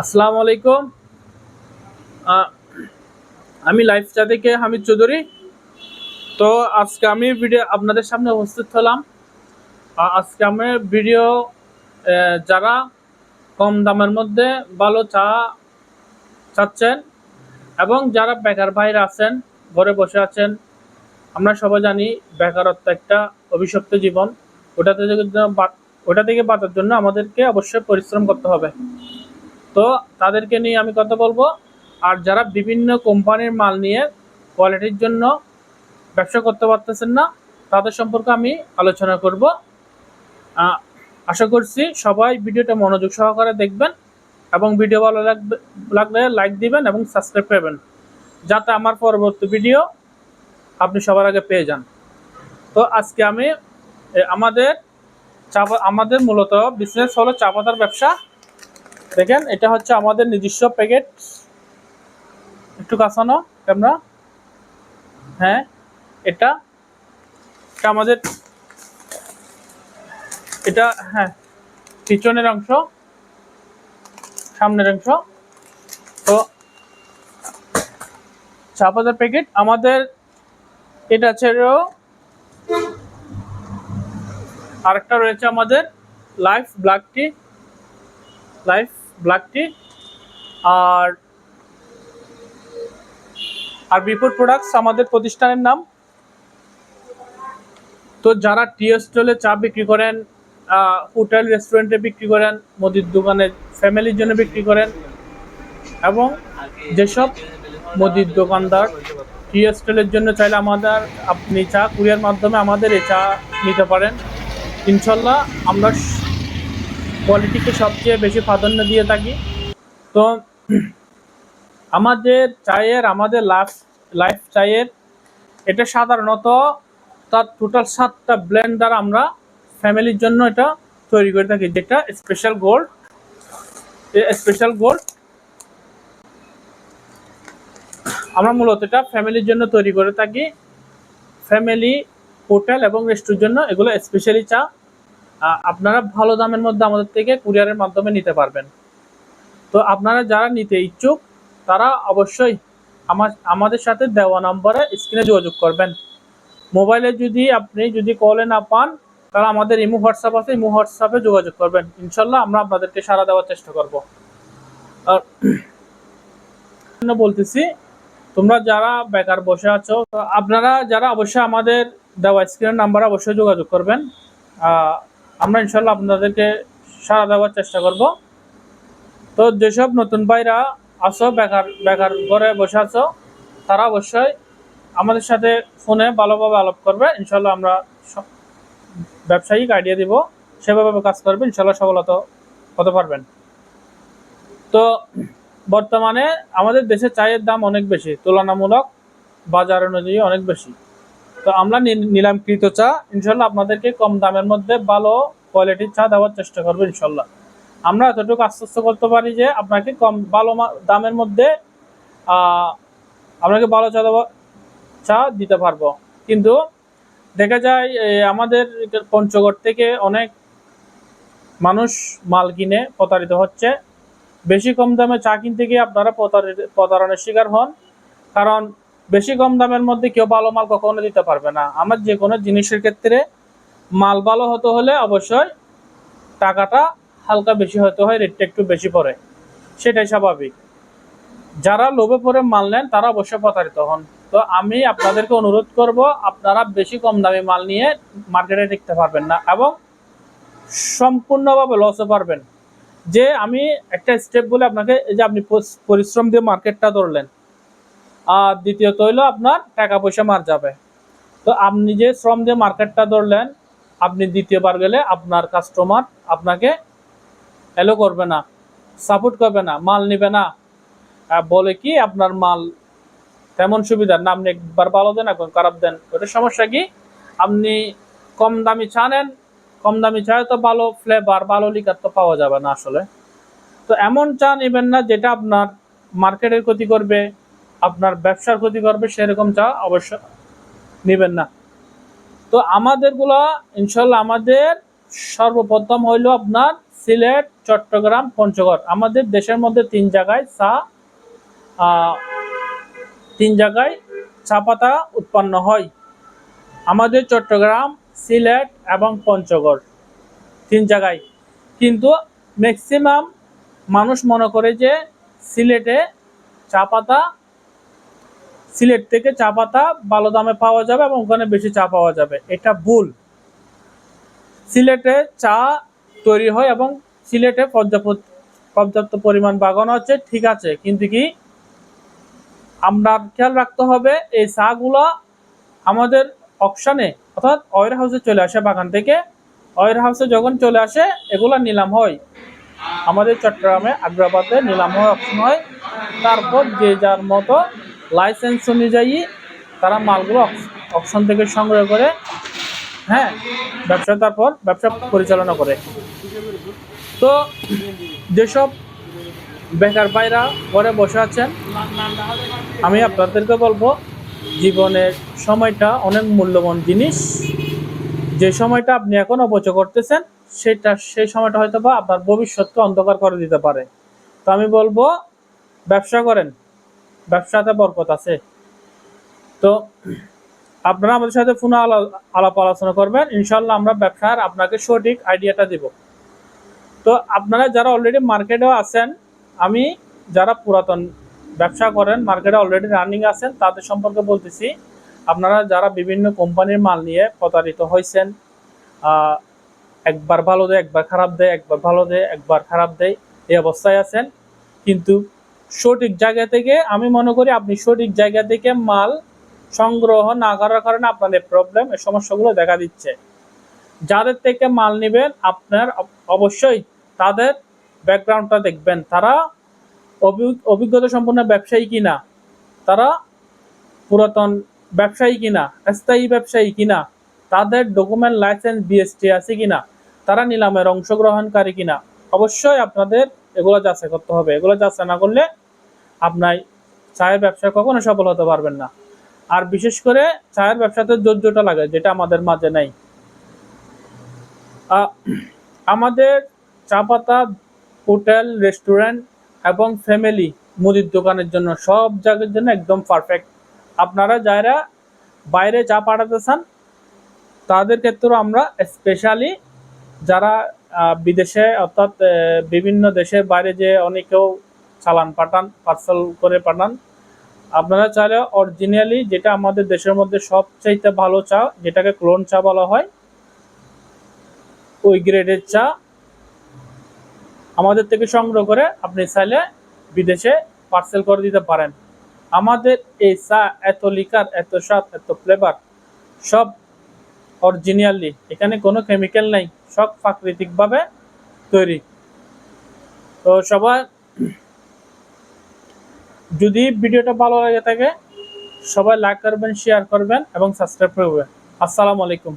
আসসালামু আলাইকুম। আমি লাইফ চা থেকে হামিদ চৌধুরী। তো আজকে আমি ভিডিও আপনাদের সামনে উপস্থিত হলাম। আজকে আমি ভিডিও যারা কম দামের মধ্যে ভালো চা চাচ্ছেন এবং যারা বেকার বাইরে আছেন, ঘরে বসে আছেন, আমরা সবাই জানি বেকারত্ব একটা অভিশপ্ত জীবন। ওটা থেকে ওটা থেকে বাঁচার জন্য আমাদেরকে অবশ্যই পরিশ্রম করতে হবে। তো তাদেরকে নিয়ে আমি কথা বলব। আর যারা বিভিন্ন কোম্পানির মাল নিয়ে কোয়ালিটির জন্য ব্যবসা করতে পারতেছেন না, তাদের সম্পর্কে আমি আলোচনা করব। আশা করছি সবাই ভিডিওটা মনোযোগ সহকারে দেখবেন এবং ভিডিও ভালো লাগবে, লাগলে লাইক দিবেন এবং সাবস্ক্রাইব করবেন, যাতে আমার পরবর্তী ভিডিও আপনি সবার আগে পেয়ে যান। তো আজকে আমি আমাদের চা আমাদের মূলত বিজনেস হলো চা পাতার ব্যবসা। দেখেন, এটা হচ্ছে আমাদের নিজস্ব প্যাকেট একটু কাছানো ক্যামেরা হ্যাঁ এটা এটা আমাদের, এটা হ্যাঁ পিছনের অংশ, সামনের অংশ। তো চা পাতার প্যাকেট আমাদের, এটা ছেড়েও আরেকটা রয়েছে আমাদের life black tea life black tea R R Bipul products আমাদের প্রতিষ্ঠানের নাম। তো যারা টি স্টলে চা বিক্রি করেন হোটেল রেস্টুরেন্টে বিক্রি করেন, মুদির দোকানে ফ্যামিলির জন্য বিক্রি করেন, এবং যেসব মুদির দোকানদার টি স্টলের জন্য চাইলে আমাদের, আপনি চা কুরিয়ার মাধ্যমে আমাদের এই চা নিতে পারেন। ইনশাল্লাহ আমরা কোয়ালিটিকে সবচেয়ে বেশি প্রাধান্য দিয়ে থাকি। তো আমাদের চায়ের, আমাদের লাইফ লাইফ চায়ের এটা সাধারণত তার টোটাল সাতটা ব্লেন্ড দ্বারা আমরা ফ্যামিলির জন্য এটা তৈরি করে থাকি, যেটা স্পেশাল গোল্ড স্পেশাল গোল্ড আমরা মূলত এটা ফ্যামিলির জন্য তৈরি করে থাকি। ফ্যামিলি হোটেল এবং রেস্টুরেন্টের জন্য এগুলো স্পেশালি চা। আপনারা ভালো দামের মধ্যে আমাদের থেকে কুরিয়ারের মাধ্যমে নিতে পারবেন। তো আপনারা যারা নিতে ইচ্ছুক, তারা অবশ্যই আমাদের সাথে দেওয়া নম্বরে স্ক্রিনে যোগাযোগ করবেন। মোবাইলে যদি আপনি যদি কলে না পান, তাহলে আমাদের ইমো হোয়াটসঅ্যাপ আছে, ইমো হোয়াটসঅ্যাপে যোগাযোগ করবেন। ইনশাল্লাহ আমরা আপনাদেরকে সাড়া দেওয়ার চেষ্টা করব। আর বলতেছি, তোমরা যারা বেকার বসে আছো, আপনারা যারা অবশ্যই আমাদের দেওয়া স্ক্রিনের নাম্বারে অবশ্যই যোগাযোগ করবেন। আমরা ইনশাল্লাহ আপনাদেরকে সাড়া দেওয়ার চেষ্টা করব। তো যেসব নতুন ভাইরা আছো, বেকার বেকার ঘরে বসে আছো, তারা অবশ্যই আমাদের সাথে ফোনে ভালোভাবে আলাপ করবে। ইনশাল্লাহ আমরা ব্যবসায়িক আইডিয়া দিব, সেভাবে কাজ করবে ইনশাল্লাহ সফলতা হতে পারবেন। তো বর্তমানে আমাদের দেশে চায়ের দাম অনেক বেশি, তুলনামূলক বাজার অনুযায়ী অনেক বেশি। তো আমরা নিলামকৃত চা। ইনশাল্লাহ আপনাদেরকে কম দামের মধ্যে ভালো কোয়ালিটির চা দেওয়ার চেষ্টা করব ইনশাল্লাহ আমরা এতটুকু আশ্বস্ত করতে পারি যে আপনাকে কম ভালো দামের মধ্যে আপনাকে ভালো চা দেওয়া চা দিতে পারব। কিন্তু দেখা যায় আমাদের পঞ্চগড় থেকে অনেক মানুষ মাল কিনে প্রতারিত হচ্ছে। বেশি কম দামে চা কিনতে গিয়ে আপনারা প্রতারিত প্রতারণের শিকার হন। কারণ বেশি কম দামের মধ্যে কেউ ভালো মাল কখনো দিতে পারবে না। আমার যে কোনো জিনিসের ক্ষেত্রে মাল ভালো হতে হলে অবশ্যই টাকাটা হালকা বেশি হতে হয় রেটটা একটু বেশি পড়ে। সেটাই স্বাভাবিক। যারা লোভে পরে মাল নেন, তারা অবশ্যই প্রতারিত হন। তো আমি আপনাদেরকে অনুরোধ করব, আপনারা বেশি কম দামি মাল নিয়ে মার্কেটে টিকতে পারবেন না এবং সম্পূর্ণভাবে লসও পারবেন। যে আমি একটা স্টেপ বলে আপনাকে, এই যে আপনি পরিশ্রম দিয়ে মার্কেটটা ধরলেন আর দ্বিতীয়ত হইল আপনার টাকা পয়সা মার যাবে। তো আপনি যে শ্রম দিয়ে মার্কেটটা ধরলেন, আপনি দ্বিতীয়বার গেলে আপনার কাস্টমার আপনাকে এলো করবে না সাপোর্ট করবে না, মাল নিবে না। বলে কি, আপনার মাল তেমন সুবিধা না, আপনি একবার ভালো দেন এখন খারাপ দেন। ওটা সমস্যা কি? আপনি কম দামি চা নেন, কম দামি চায় তো ভালো ফ্লেভার ভালো লিকার তো পাওয়া যাবে না আসলে। তো এমন চা নেবেন না, যেটা আপনার মার্কেটের ক্ষতি করবে আপনার ব্যবসার ক্ষতি করবে, সেরকম চা অবশ্য নেবেন না। তো আমাদেরগুলা ইনশাল্লাহ আমাদের সর্বপ্রথম হইল আপনার সিলেট, চট্টগ্রাম, পঞ্চগড়। আমাদের দেশের মধ্যে তিন জায়গায় চা তিন জায়গায় চা পাতা উৎপন্ন হয়। আমাদের চট্টগ্রাম, সিলেট এবং পঞ্চগড়, তিন জায়গায়। কিন্তু ম্যাক্সিমাম মানুষ মনে করে যে সিলেটে চা পাতা সিলেট থেকে চা পাতা ভালো দামে পাওয়া যাবে এবং ওখানে বেশি চা পাওয়া যাবে। এটা ভুল। সিলেটে চা তৈরি হয় এবং সিলেটে পর্যাপ্ত পর্যাপ্ত পরিমাণ বাগান আছে, ঠিক আছে। কিন্তু কি, আমরা খেয়াল রাখতে হবে, এই চাগুলা আমাদের অপশানে অর্থাৎ অয়ের হাউসে চলে আসে বাগান থেকে। অয়ের হাউসে যখন চলে আসে, এগুলা নিলাম হয়। আমাদের চট্টগ্রামে আগ্রাবাদে নিলাম হয় অপশন হয়। তারপর যে যার মতো লাইসেন্স অনুযায়ী তারা মালগুলো অপশন থেকে সংগ্রহ করে হ্যাঁ ব্যবসা তারপর ব্যবসা পরিচালনা করে। তো যেসব বেকার ভাইরা ঘরে বসে আছেন, আমি আপনাদেরকে বলব, জীবনের সময়টা অনেক মূল্যবান জিনিস। যে সময়টা আপনি এখন অপচয় করতেছেন, সেটা, সেই সময়টা হয়তো বা আপনার ভবিষ্যৎকে অন্ধকার করে দিতে পারে। তো আমি বলব, ব্যবসা করেন। ব্যবসাতে বরকত আছে। তো আপনারা আমাদের সাথে ফোনে আলা- আলাপ আলোচনা করবেন। ইনশাল্লাহ আমরা ব্যবসার আপনাকে সঠিক আইডিয়াটা দিব। তো আপনারা যারা অলরেডি মার্কেটেও আছেন, আমি যারা পুরাতন ব্যবসা করেন মার্কেটে অলরেডি রানিং আছেন, তাদের সম্পর্কে বলতেছি, আপনারা যারা বিভিন্ন কোম্পানির মাল নিয়ে প্রতারিত হয়েছেন একবার ভালো দেয়, একবার খারাপ দেয়, একবার ভালো দেয়, একবার খারাপ দেয়, এই অবস্থায় আছেন, কিন্তু সঠিক জায়গা থেকে, আমি মনে করি আপনি সঠিক জায়গা থেকে মাল সংগ্রহ না করার কারণে আপনাদের প্রবলেম এই সমস্যাগুলো দেখা দিচ্ছে। যাদের থেকে মাল নেবেন, আপনার অবশ্যই তাদের ব্যাকগ্রাউন্ডটা দেখবেন। তারা অভি- অভিজ্ঞতা সম্পন্ন ব্যবসায়ী কিনা? তারা পুরাতন ব্যবসায়ী কিনা? স্থায়ী ব্যবসায়ী কিনা? তাদের ডকুমেন্ট লাইসেন্স বিএসটি আছে কিনা? তারা নিলামের অংশগ্রহণকারী কিনা? অবশ্যই আপনাদের এগুলো যাচাই করতে হবে। এগুলো যাচাই না করলে আপনার চায়ের ব্যবসা কখনো সফল হতে পারবেন না। আর বিশেষ করে চায়ের ব্যবসাতে ধৈর্যটা লাগে, যেটা আমাদের মাঝে নেই। আমাদের চা পাতা, হোটেল, রেস্টুরেন্ট এবং ফ্যামিলি মুদির দোকানের জন্য সব জায়গার জন্য একদম পারফেক্ট আপনারা যারা বাইরে চা পাঠাতে চান, তাদের ক্ষেত্রেও আমরা স্পেশালি যারা বিদেশে অর্থাৎ বিভিন্ন দেশের বাইরে যে অনেকেও চালান, পাঠান পার্সেল করে পাঠান। আপনারা চাইলে অরিজিনালি যেটা আমাদের দেশের মধ্যে সবচাইতে ভালো চা, যেটাকে ক্লোন চা বলা হয়, ওই গ্রেডের চা আমাদের থেকে সংগ্রহ করে আপনি চাইলে বিদেশে পার্সেল করে দিতে পারেন। আমাদের এই চা এত লিকার এত স্বাদ, এত ফ্লেভার সব অরিজিনালি এখানে কোনো কেমিক্যাল নাই, সব প্রাকৃতিকভাবে তৈরি। তো সবাই যদি ভিডিওটা ভালো লাগে থাকে, সবাই লাইক করবেন শেয়ার করবেন এবং সাবস্ক্রাইব করবেন। আসসালামু আলাইকুম।